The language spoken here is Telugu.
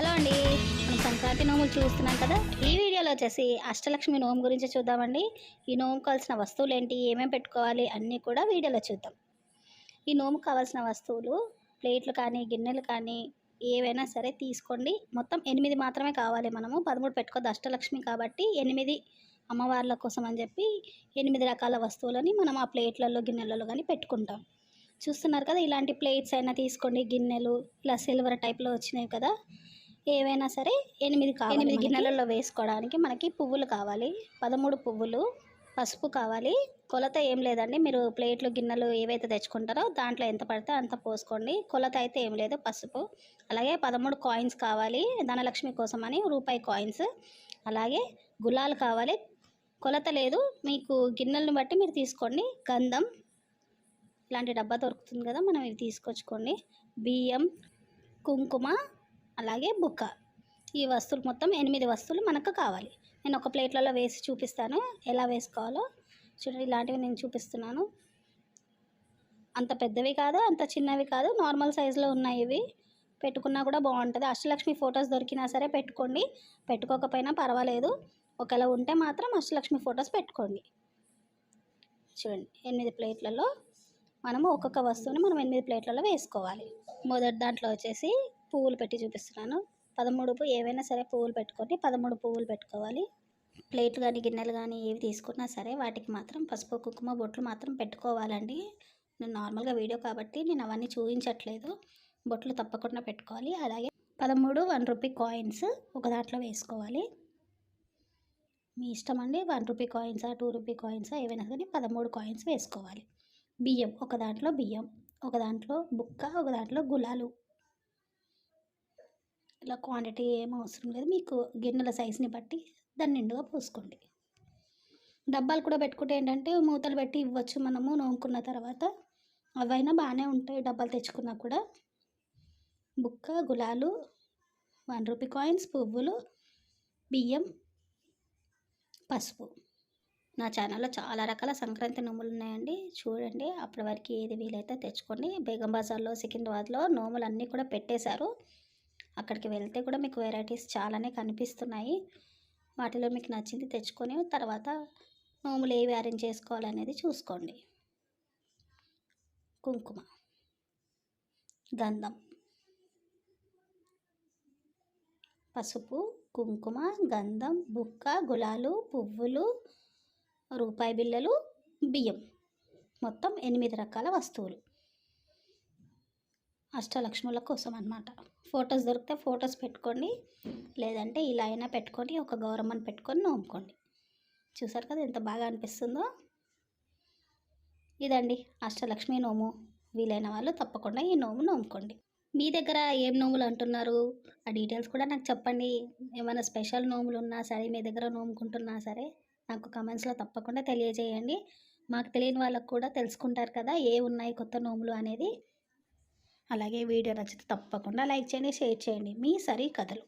హలో అండి. మనం సంక్రాంతి నోములు చూస్తున్నాం కదా ఈ వీడియోలో వచ్చేసి అష్టలక్ష్మి నోము గురించి చూద్దామండి. ఈ నోము కావాల్సిన వస్తువులు ఏంటి ఏమేమి పెట్టుకోవాలి అన్నీ కూడా వీడియోలో చూద్దాం. ఈ నోము కావాల్సిన వస్తువులు ప్లేట్లు కానీ గిన్నెలు కానీ ఏవైనా సరే తీసుకోండి. మొత్తం ఎనిమిది మాత్రమే కావాలి మనము. పదమూడు పెట్టుకోద్దు అష్టలక్ష్మి కాబట్టి ఎనిమిది అమ్మవార్ల కోసం అని చెప్పి ఎనిమిది రకాల వస్తువులని మనం ఆ ప్లేట్లలో గిన్నెలలో కానీ పెట్టుకుంటాం. చూస్తున్నారు కదా ఇలాంటి ప్లేట్స్ అయినా తీసుకోండి. గిన్నెలు ఇలా సిల్వర్ టైప్లో వచ్చినాయి కదా ఏవైనా సరే ఎనిమిది కావాలి. ఎనిమిది గిన్నెలలో వేసుకోవడానికి మనకి పువ్వులు కావాలి. పదమూడు పువ్వులు పసుపు కావాలి. కొలత ఏం లేదండి. మీరు ప్లేట్లు గిన్నెలు ఏవైతే తెచ్చుకుంటారో దాంట్లో ఎంత పడితే అంత పోసుకోండి. కొలత అయితే ఏం లేదు పసుపు. అలాగే పదమూడు కాయిన్స్ కావాలి. ధనలక్ష్మి కోసం అని రూపాయి కాయిన్స్. అలాగే గులాలు కావాలి. కొలత లేదు. మీకు గిన్నెలను బట్టి మీరు తీసుకోండి. గంధం ఇలాంటి డబ్బా దొరుకుతుంది కదా మనం ఇవి తీసుకొచ్చుకోండి. బియ్యం కుంకుమ అలాగే బుక్క. ఈ వస్తువులు మొత్తం ఎనిమిది వస్తువులు మనకు కావాలి. నేను ఒక ప్లేట్లలో వేసి చూపిస్తాను. ఎలా వేసుకోవాలో చూడండి. ఇలాంటివి నేను చూపిస్తున్నాను. అంత పెద్దవి కాదు అంత చిన్నవి కాదు. నార్మల్ సైజులో ఉన్నాయి ఇవి. పెట్టుకున్నా కూడా బాగుంటుంది. అష్టలక్ష్మి ఫొటోస్ దొరికినా సరే పెట్టుకోండి. పెట్టుకోకపోయినా పర్వాలేదు. ఒకవేళ ఉంటే మాత్రం అష్టలక్ష్మి ఫొటోస్ పెట్టుకోండి. చూడండి. ఎనిమిది ప్లేట్లలో మనము ఒక్కొక్క వస్తువుని మనం ఎనిమిది ప్లేట్లలో వేసుకోవాలి. మొదటి దాంట్లో వచ్చేసి పువ్వులు పెట్టి చూపిస్తున్నాను. పదమూడు పువ్వు ఏవైనా సరే పువ్వులు పెట్టుకొని పదమూడు పువ్వులు పెట్టుకోవాలి. ప్లేట్లు కానీ గిన్నెలు కానీ ఏవి తీసుకున్నా సరే వాటికి మాత్రం పసుపు కుంకుమ బొట్లు మాత్రం పెట్టుకోవాలండి. నేను నార్మల్గా వీడియో కాబట్టి నేను అవన్నీ చూపించట్లేదు. బొట్లు తప్పకుండా పెట్టుకోవాలి. అలాగే పదమూడు వన్ రూపీ కాయిన్స్ ఒక దాంట్లో వేసుకోవాలి. మీ ఇష్టం అండి వన్ రూపీ కాయిన్సా టూ రూపీ కాయిన్సా ఏవైనా కానీ పదమూడు కాయిన్స్ వేసుకోవాలి. బియ్యం ఒక దాంట్లో బియ్యం ఒక దాంట్లో బుక్క ఒక దాంట్లో గులాలు. ఇలా క్వాంటిటీ ఏం అవసరం లేదు. మీకు గిన్నెల సైజుని బట్టి దాన్ని నిండుగా పోసుకోండి. డబ్బాలు కూడా పెట్టుకుంటే ఏంటంటే మూతలు పెట్టి ఇవ్వచ్చు మనము నోముకున్న తర్వాత. అవైనా బాగానే ఉంటాయి డబ్బాలు తెచ్చుకున్నా కూడా. బుక్క గులాలు వన్ రూపీ కాయిన్స్ పువ్వులు బియ్యం పసుపు. నా ఛానల్లో చాలా రకాల సంక్రాంతి నోములు ఉన్నాయండి. చూడండి అప్పటి వరకు ఏది వీలైతే తెచ్చుకోండి. బేగం బజార్లో సికింద్రాబాద్లో నోములు అన్నీ కూడా పెట్టేశారు. అక్కడికి వెళ్తే కూడా మీకు వెరైటీస్ చాలానే కనిపిస్తున్నాయి. వాటిలో మీకు నచ్చింది తెచ్చుకొని తర్వాత నోములు ఏవి అరేంజ్ చేసుకోవాలనేది చూసుకోండి. కుంకుమ గంధం పసుపు కుంకుమ గంధం బుక్క గులాలు పువ్వులు రూపాయి బిళ్ళలు బియ్యం. మొత్తం ఎనిమిది రకాల వస్తువులు. అష్టలక్ష్ముల కోసం అనమాట ఫొటోస్ దొరికితే ఫొటోస్ పెట్టుకోండి. లేదంటే ఇలా అయినా పెట్టుకొని ఒక గౌరమ్మని పెట్టుకొని నోముకోండి. చూసారు కదా ఎంత బాగా అనిపిస్తుందో? ఇదండి అష్టలక్ష్మి నోము. వీలైన వాళ్ళు తప్పకుండా ఈ నోము నోముకోండి. మీ దగ్గర ఏం నోములు అంటున్నారు? ఆ డీటెయిల్స్ కూడా నాకు చెప్పండి. ఏమైనా స్పెషల్ నోములు ఉన్నా సరే మీ దగ్గర నోముకుంటున్నా సరే నాకు కమెంట్స్లో తప్పకుండా తెలియజేయండి. మాకు తెలియని వాళ్ళకు కూడా తెలుసుకుంటారు కదా ఏ ఉన్నాయి కొత్త నోములు అనేది. అలాగే వీడియో నచ్చితే తప్పకుండా లైక్ చేయండి షేర్ చేయండి. మీ సరి కథలు.